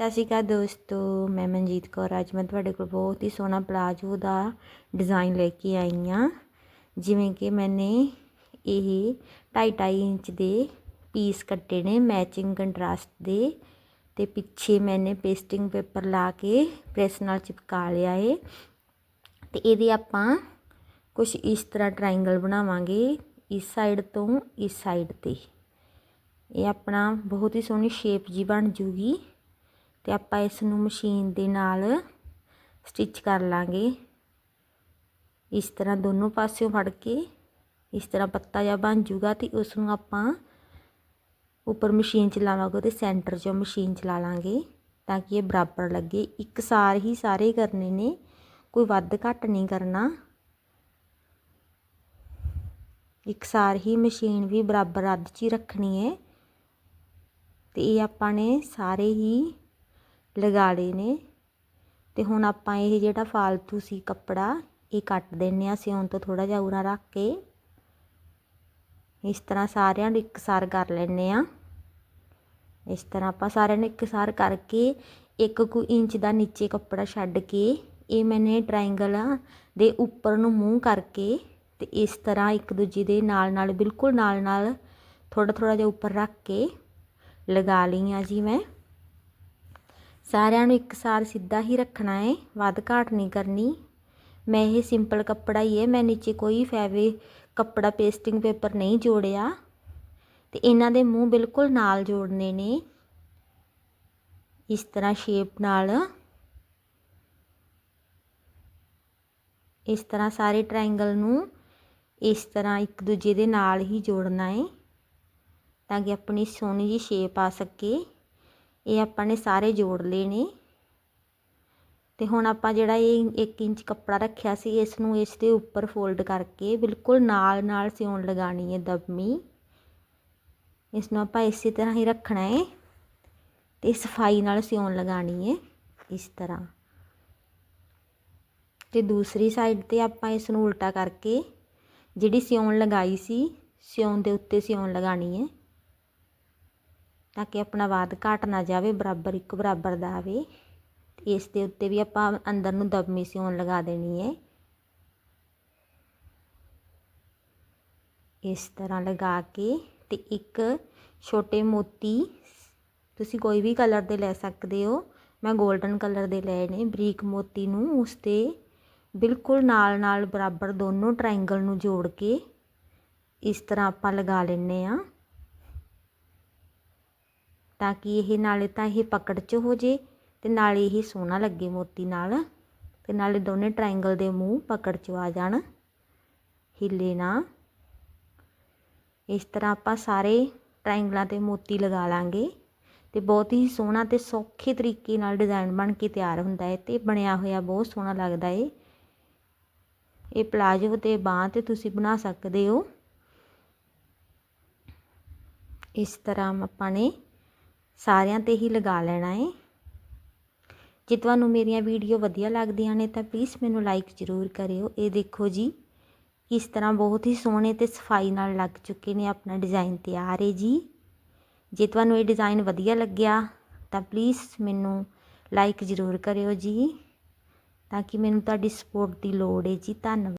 ਸਤਿ ਸ਼੍ਰੀ ਅਕਾਲ ਦੋਸਤੋ, ਮੈਂ ਮਨਜੀਤ ਕੌਰ। ਅੱਜ ਮੈਂ ਤੁਹਾਡੇ ਕੋਲ ਬਹੁਤ ਹੀ ਸੋਹਣਾ ਪਲਾਜੋ ਦਾ ਡਿਜ਼ਾਈਨ ਲੈ ਕੇ ਆਈ ਹਾਂ। ਜਿਵੇਂ ਕਿ ਮੈਨੇ ਇਹ 2.5 ਇੰਚ ਦੇ ਪੀਸ ਕੱਟੇ ਨੇ ਮੈਚਿੰਗ ਕੰਟਰਾਸਟ ਦੇ। ਤੇ ਪਿੱਛੇ ਮੈਨੇ ਪੇਸਟਿੰਗ ਪੇਪਰ ਲਾ ਕੇ ਪ੍ਰੈਸ ਨਾਲ ਚਿਪਕਾ ਲਿਆ ਏ। ਤੇ ਇਹਦੇ ਆਪਾਂ ਕੁਝ ਇਸ ਤਰ੍ਹਾਂ ਟ੍ਰਾਇੰਗਲ ਬਣਾਵਾਂਗੇ ਇਸ ਸਾਈਡ ਤੋਂ ਇਸ ਸਾਈਡ ਤੇ। ਇਹ ਆਪਣਾ ਬਹੁਤ ਹੀ ਸੋਹਣੀ ਸ਼ੇਪ ਜੀ ਬਣ ਜੂਗੀ। ਤੇ ਆਪਾਂ ਇਸ ਨੂੰ ਮਸ਼ੀਨ ਦੇ ਨਾਲ ਸਟਿਚ ਕਰ ਲਾਂਗੇ। ਇਸ ਤਰ੍ਹਾਂ ਦੋਨੋਂ ਪਾਸਿਓਂ ਫੜ ਕੇ ਇਸ ਤਰ੍ਹਾਂ ਪੱਤਾ ਜਿਹਾ ਬਣ ਜੂਗਾ ਤੇ ਉਸ ਨੂੰ ਆਪਾਂ ਉੱਪਰ ਮਸ਼ੀਨ ਚਲਾਵਾਂਗੇ ਤੇ ਸੈਂਟਰ 'ਚੋਂ ਮਸ਼ੀਨ ਚਲਾ ਲਾਂਗੇ ਤਾਂ ਕਿ ਇਹ ਬਰਾਬਰ ਲੱਗੇ। ਇੱਕ ਸਾਰ ਹੀ ਸਾਰੇ ਕਰਨੇ ਨੇ, ਕੋਈ ਵੱਧ ਘੱਟ ਨਹੀਂ ਕਰਨਾ। ਇੱਕ ਸਾਰ ਹੀ ਮਸ਼ੀਨ ਵੀ ਬਰਾਬਰ ਅੱਧ 'ਚ ਹੀ ਰੱਖਣੀ ਹੈ ਤੇ ਇਹ ਆਪਾਂ ਨੇ ਸਾਰੇ ਹੀ ਲਗਾ ਲਏ ਨੇ। ਅਤੇ ਹੁਣ ਆਪਾਂ ਇਹ ਜਿਹੜਾ ਫਾਲਤੂ ਸੀ ਕੱਪੜਾ, ਇਹ ਕੱਟ ਦਿੰਦੇ ਹਾਂ ਸਿਉਣ ਤੋਂ ਥੋੜ੍ਹਾ ਜਿਹਾ ਉਰਾ ਰੱਖ ਕੇ। ਇਸ ਤਰ੍ਹਾਂ ਸਾਰਿਆਂ ਨੂੰ ਇੱਕਸਾਰ ਕਰ ਲੈਂਦੇ ਆ ਇਸ ਤਰ੍ਹਾਂ ਆਪਾਂ ਸਾਰਿਆਂ ਨੂੰ ਇੱਕਸਾਰ ਕਰਕੇ ਇੱਕ ਕੁ ਇੰਚ ਦਾ ਨੀਚੇ ਕੱਪੜਾ ਛੱਡ ਕੇ, ਇਹ ਮੈਨੇ ਟ੍ਰਾਇੰਗਲ ਦੇ ਉੱਪਰ ਨੂੰ ਮੂੰਹ ਕਰਕੇ ਤੇ ਇਸ ਤਰ੍ਹਾਂ ਇੱਕ ਦੂਜੇ ਦੇ ਨਾਲ ਨਾਲ, ਬਿਲਕੁਲ ਨਾਲ ਨਾਲ ਥੋੜਾ ਥੋੜਾ ਜਿਹਾ ਉੱਪਰ ਰੱਖ ਕੇ ਲਗਾ ਲਈਆਂ ਜੀ ਮੈਂ। ਸਾਰਿਆਂ ਨੂੰ ਇੱਕਸਾਰ ਸਿੱਧਾ ਹੀ ਰੱਖਣਾ ਹੈ ਵੱਧ ਘਾਟ ਨਹੀਂ ਕਰਨੀ। ਮੈਂ ਇਹ ਸਿੰਪਲ ਕੱਪੜਾ ਹੀ ਹੈ ਮੈਂ ਨੀਚੇ ਕੋਈ ਫੈਵੇ ਕੱਪੜਾ ਪੇਸਟਿੰਗ ਪੇਪਰ ਨਹੀਂ ਜੋੜਿਆ। ਤੇ ਇਹਨਾਂ ਦੇ ਮੂੰਹ ਬਿਲਕੁਲ ਨਾਲ ਜੋੜਨੇ ਨੇ। ਇਸ ਤਰ੍ਹਾਂ ਸ਼ੇਪ ਨਾਲ। ਇਸ ਤਰ੍ਹਾਂ ਸਾਰੇ ਟ੍ਰਾਇੰਗਲ ਨੂੰ ਇਸ ਤਰ੍ਹਾਂ ਇੱਕ ਦੂਜੇ ਦੇ ਨਾਲ ਹੀ ਜੋੜਨਾ ਹੈ ਤਾਂ ਕਿ ਆਪਣੀ ਸੋਹਣੀ ਜੀ ਸ਼ੇਪ ਆ ਸਕੇ। ਇਹ ਆਪਾਂ ਨੇ ਸਾਰੇ ਜੋੜ ਲਏ ਨੇ। ਤੇ ਹੁਣ ਆਪਾਂ ਜਿਹੜਾ ਇਹ 1 ਇੰਚ ਕੱਪੜਾ ਰੱਖਿਆ ਸੀ ਇਸ ਨੂੰ ਇਸ ਦੇ ਉੱਪਰ ਫੋਲਡ ਕਰਕੇ ਬਿਲਕੁਲ ਨਾਲ ਨਾਲ ਸਿਉਣ ਲਗਾਣੀ ਹੈ ਦਬਮੀ ਇਸ ਨੂੰ ਆਪਾਂ ਇਸੇ ਤਰ੍ਹਾਂ ਹੀ ਰੱਖਣਾ ਹੈ ਤੇ ਸਫ਼ਾਈ ਨਾਲ ਸਿਉਣ ਲਗਾਣੀ ਹੈ ਇਸ ਤਰ੍ਹਾਂ। ਤੇ ਦੂਸਰੀ ਸਾਈਡ ਤੇ ਆਪਾਂ ਇਸ ਨੂੰ ਉਲਟਾ ਕਰਕੇ ਜਿਹੜੀ ਸਿਉਣ ਲਗਾਈ ਸੀ, ਸਿਉਣ ਦੇ ਉੱਤੇ ਸਿਉਣ ਲਗਾਣੀ ਹੈ। ਤਾਂ ਕਿ ਆਪਣਾ ਵਾਧ ਘਟ ਨਾ ਜਾਵੇ, ਬਰਾਬਰ ਇੱਕ ਬਰਾਬਰ ਦਾ ਆਵੇ। ਇਸ ਦੇ ਉੱਤੇ ਵੀ ਆਪਾਂ ਅੰਦਰ ਨੂੰ ਦਬਮੀ ਸਿਉਣ ਲਗਾ ਦੇਣੀ ਹੈ। ਇਸ ਤਰ੍ਹਾਂ ਲਗਾ ਕੇ ਤੇ ਇੱਕ ਛੋਟੇ ਮੋਤੀ, ਤੁਸੀਂ ਕੋਈ ਵੀ ਕਲਰ ਦੇ ਲੈ ਸਕਦੇ ਹੋ। ਮੈਂ 골ਡਨ ਕਲਰ ਦੇ ਲਏ ਨੇ, ਬਰੀਕ ਮੋਤੀ ਨੂੰ। ਉਸ ਤੇ ਬਿਲਕੁਲ ਨਾਲ ਨਾਲ ਬਰਾਬਰ ਦੋਨੋਂ ਟ੍ਰਾਇੰਗਲ ਨੂੰ ਜੋੜ ਕੇ ਇਸ ਤਰ੍ਹਾਂ ਆਪਾਂ ਲਗਾ ਲੈਣੇ ਆ ਤਾਂ ਕਿ ਇਹ ਨਾਲੇ ਤਾਂ ਇਹ ਪਕੜ 'ਚ ਹੋ ਜੇ ਅਤੇ ਨਾਲੇ ਇਹ ਸੋਹਣਾ ਲੱਗੇ ਮੋਤੀ ਨਾਲ ਅਤੇ ਨਾਲੇ ਦੋਨੇ ਟ੍ਰਾਇੰਗਲ ਦੇ ਮੂੰਹ ਪਕੜ 'ਚ ਆ ਜਾਣ, ਹਿੱਲੇ ਨਾ। ਇਸ ਤਰ੍ਹਾਂ ਆਪਾਂ ਸਾਰੇ ਟ੍ਰਾਇੰਗਲਾਂ ਤੇ ਮੋਤੀ ਲਗਾ ਲਾਂਗੇ ਤੇ ਬਹੁਤ ਹੀ ਸੋਹਣਾ ਤੇ ਸੌਖੇ ਤਰੀਕੇ ਨਾਲ ਡਿਜ਼ਾਈਨ ਬਣ ਕੇ ਤਿਆਰ ਹੁੰਦਾ ਹੈ ਤੇ ਬਣਿਆ ਹੋਇਆ ਬਹੁਤ ਸੋਹਣਾ ਲੱਗਦਾ ਹੈ ਇਹ ਪਲਾਜੋ ਤੇ ਬਾਹ ਤੇ ਤੁਸੀਂ ਬਣਾ ਸਕਦੇ ਹੋ। ਇਸ ਤਰ੍ਹਾਂ ਆਪਾਂ ਨੇ ਸਾਰਿਆਂ ਤੇ ਹੀ ਲਗਾ ਲੈਣਾ ਹੈ ਜੇ ਤੁਹਾਨੂੰ ਮੇਰੀਆਂ ਵੀਡੀਓ ਵਧੀਆ ਲੱਗਦੀਆਂ ਨੇ ਤਾਂ ਪਲੀਜ਼ ਮੈਨੂੰ ਲਾਈਕ ਜ਼ਰੂਰ ਕਰਿਓ। ਇਹ ਦੇਖੋ ਜੀ ਇਸ ਤਰ੍ਹਾਂ ਬਹੁਤ ਹੀ ਸੋਹਣੇ ਤੇ ਸਫ਼ਾਈ ਨਾਲ ਲੱਗ ਚੁੱਕੇ ਨੇ ਆਪਣਾ ਡਿਜ਼ਾਈਨ ਤਿਆਰ ਹੈ ਜੀ। ਜੇ ਤੁਹਾਨੂੰ ਇਹ ਡਿਜ਼ਾਈਨ ਵਧੀਆ ਲੱਗਿਆ ਤਾਂ ਪਲੀਜ਼ ਮੈਨੂੰ ਲਾਈਕ ਜ਼ਰੂਰ ਕਰਿਓ ਜੀ, ਤਾਂ ਕਿ ਮੈਨੂੰ ਤੁਹਾਡੀ ਸਪੋਰਟ ਦੀ ਲੋੜ ਹੈ ਜੀ। ਧੰਨਵਾਦ।